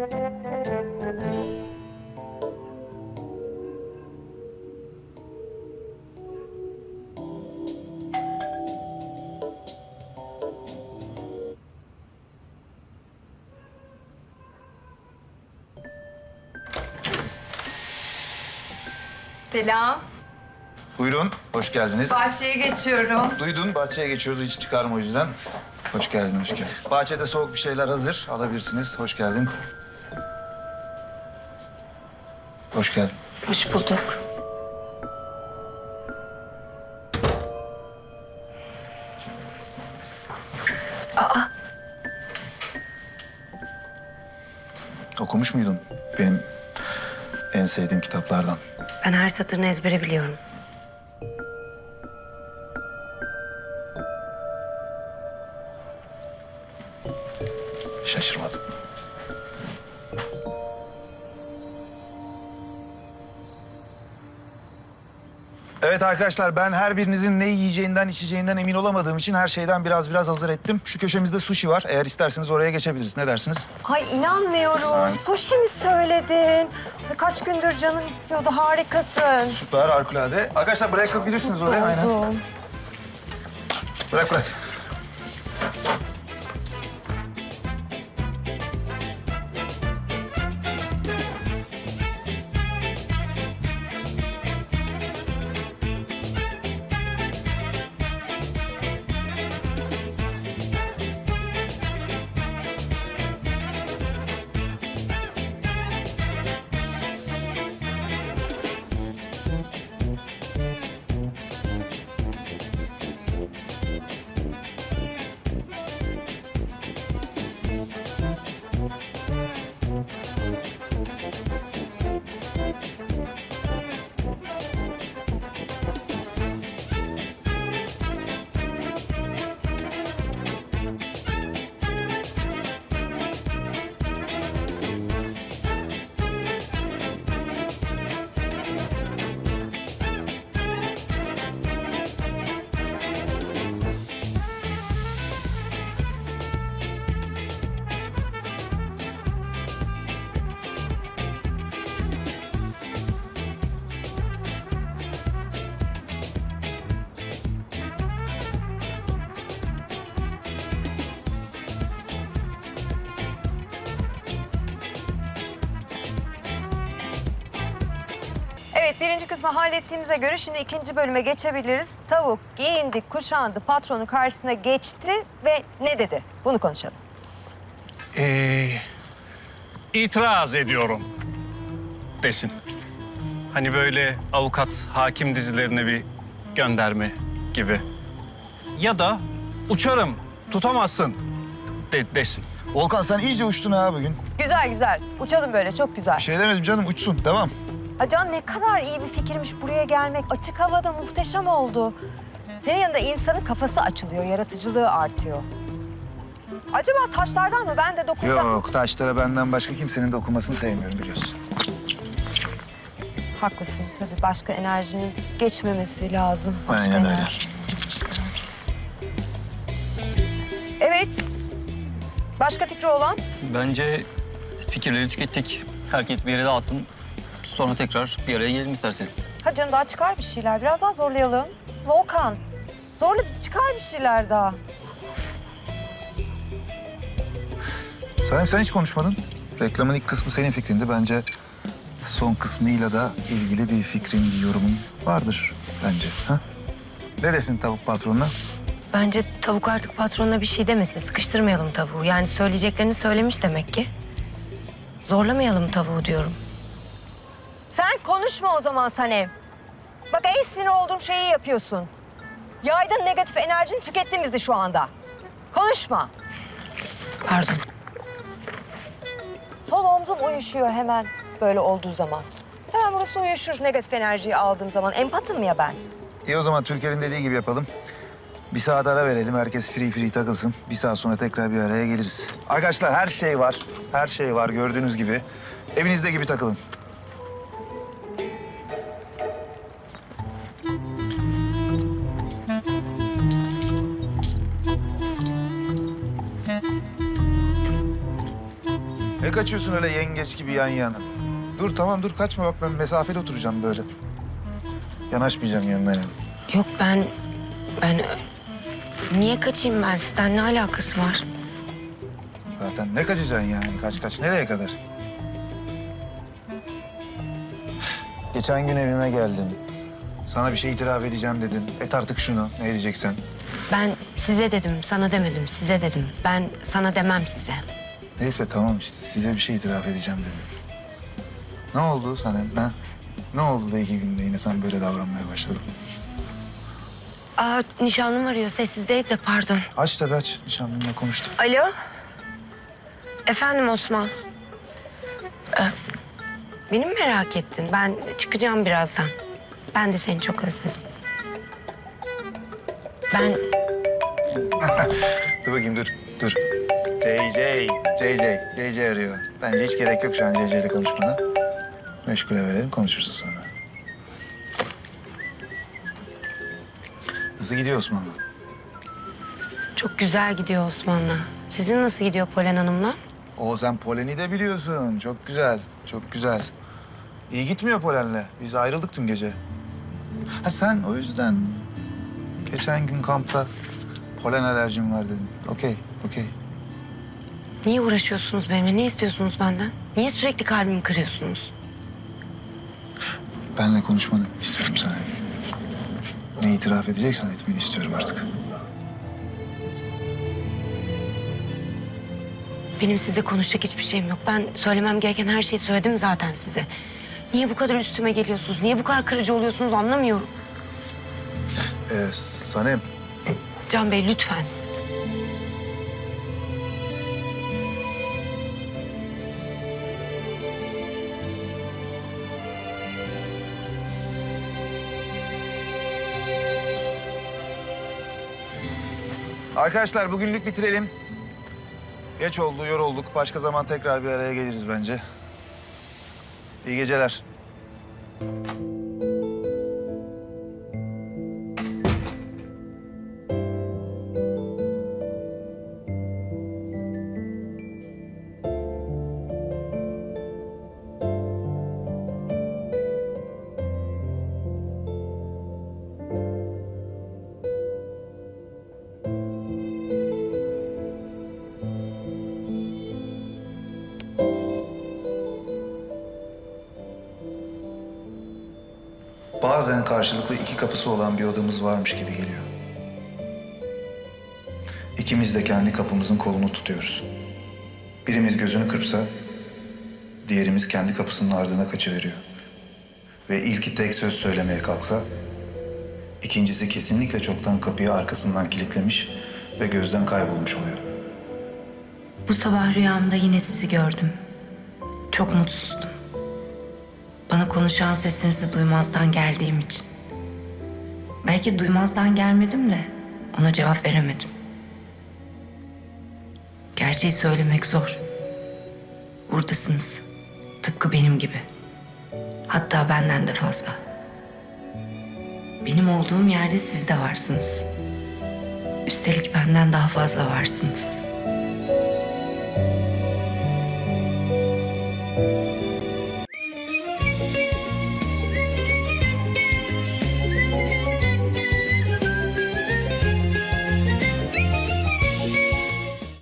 Selam. Buyurun, hoş geldiniz. Bahçeye geçiyorum. Duydun, bahçeye geçiyoruz. Hiç çıkarma o yüzden. Hoş geldin, hoş geldin. Bahçede soğuk bir şeyler hazır. Alabilirsiniz. Hoş geldin. Hoş geldin. Hoş bulduk. Okumuş muydun benim en sevdiğim kitaplardan? Ben her satırını ezbere biliyorum. Şaşırmadım. Evet arkadaşlar ben her birinizin ne yiyeceğinden içeceğinden emin olamadığım için her şeyden biraz biraz hazır ettim. Şu köşemizde sushi var. Eğer isterseniz oraya geçebiliriz. Ne dersiniz? Ay inanmıyorum. Sushi mi söyledin? Ay, Kaç gündür canım istiyordu. Harikasın. Süper harikulade. Arkadaşlar bırakabilirsiniz oraya. Aynen. Oldum. Bırak bırak. Evet birinci kısmı hallettiğimize göre şimdi ikinci bölüme geçebiliriz. Tavuk giyindi, kuşandı, patronun karşısına geçti ve ne dedi? Bunu konuşalım. Ee, itiraz ediyorum desin. Hani böyle avukat hakim dizilerine bir gönderme gibi. Ya da uçarım tutamazsın de, desin. Volkan sen iyice uçtun ha bugün. Güzel güzel. Uçalım böyle çok güzel. Bir şey demedim canım uçsun. Devam. Ha Can ne kadar iyi bir fikirmiş buraya gelmek. Açık havada muhteşem oldu. Senin yanında insanın kafası açılıyor, yaratıcılığı artıyor. Acaba taşlardan mı? Ben de dokunsam... Yok taşlara benden başka kimsenin dokunmasını sevmiyorum biliyorsun. Haklısın tabii. Başka enerjinin geçmemesi lazım. Başka Aynen öyle. enerji. Evet. Başka fikri olan? Bence fikirleri tükettik. Herkes bir yere dağılsın. Sonra tekrar bir araya gelelim isterseniz. Hadi canım daha çıkar bir şeyler. Biraz daha zorlayalım. Volkan. Zorla çıkar bir şeyler daha. Sanem sen hiç konuşmadın. Reklamın ilk kısmı senin fikrindi. Bence son kısmıyla da ilgili bir fikrin, bir yorumun vardır bence. Ha? Ne desin tavuk patronuna? Bence tavuk artık patronuna bir şey demesin. Sıkıştırmayalım tavuğu. Yani söyleyeceklerini söylemiş demek ki. Zorlamayalım tavuğu diyorum. Sen konuşma o zaman Sanem. Bak en sinir olduğum şeyi yapıyorsun. Yaydın negatif enerjini tükettin bizi şu anda. Konuşma. Pardon. Sol omzum uyuşuyor hemen böyle olduğu zaman. Hemen burası uyuşur negatif enerjiyi aldığım zaman. Empatım ya ben. İyi o zaman Türker'in dediği gibi yapalım. Bir saat ara verelim. Herkes free free takılsın. Bir saat sonra tekrar bir araya geliriz. Arkadaşlar her şey var. Her şey var gördüğünüz gibi. Evinizde gibi takılın. Kaçıyorsun öyle yengeç gibi yan yana? Dur tamam dur kaçma bak ben mesafeli oturacağım böyle. Yanaşmayacağım yanına yani. Yok ben... Ben... Niye kaçayım ben sizden? Ne alakası var? Zaten ne kaçacaksın yani? Kaç kaç nereye kadar? Geçen gün evime geldin. Sana bir şey itiraf edeceğim dedin. Et artık şunu. Ne edeceksen. Ben size dedim, sana demedim. Size dedim. Ben sana demem size. Neyse tamam işte size bir şey itiraf edeceğim dedim. Ne oldu sana? Ha? Ne oldu da iki günde yine sen böyle davranmaya başladın? Aa, nişanlım arıyor. Sessizdeydi de pardon. Aç tabii aç. Nişanlımla konuştum. Alo? Efendim Osman. Ee, beni mi merak ettin? Ben çıkacağım birazdan. Ben de seni çok özledim. Ben Dur bakayım dur. Dur. JJ. JJ. JJ arıyor. Bence hiç gerek yok şu an JJ ile konuşmana. Meşgule verelim konuşursun sonra. Nasıl gidiyor Osmanlı? çok güzel gidiyor Osman'la. Sizin nasıl gidiyor Polen Hanım'la? O sen Polen'i de biliyorsun. Çok güzel. Çok güzel. İyi gitmiyor Polen'le. Biz ayrıldık dün gece. Ha sen o yüzden geçen gün kampta polen alerjim var dedin. Okey, okey. Niye uğraşıyorsunuz benimle? Ne istiyorsunuz benden? Niye sürekli kalbimi kırıyorsunuz? Benle konuşmanı istiyorum sana. Ne itiraf edeceksen etmeni istiyorum artık. Benim size konuşacak hiçbir şeyim yok. Ben söylemem gereken her şeyi söyledim zaten size. Niye bu kadar üstüme geliyorsunuz? Niye bu kadar kırıcı oluyorsunuz anlamıyorum. Ee, Sanem, Can Bey lütfen. Arkadaşlar bugünlük bitirelim. Geç oldu, yorulduk. Başka zaman tekrar bir araya geliriz bence. İyi geceler. Bazen karşılıklı iki kapısı olan bir odamız varmış gibi geliyor. İkimiz de kendi kapımızın kolunu tutuyoruz. Birimiz gözünü kırpsa, diğerimiz kendi kapısının ardına kaçıveriyor. Ve ilki tek söz söylemeye kalksa, ikincisi kesinlikle çoktan kapıyı arkasından kilitlemiş ve gözden kaybolmuş oluyor. Bu sabah rüyamda yine sizi gördüm. Çok mutsuzdum. Bana konuşan sesinizi duymazdan geldiğim için. Belki duymazdan gelmedim de ona cevap veremedim. Gerçeği söylemek zor. Buradasınız. Tıpkı benim gibi. Hatta benden de fazla. Benim olduğum yerde siz de varsınız. Üstelik benden daha fazla varsınız.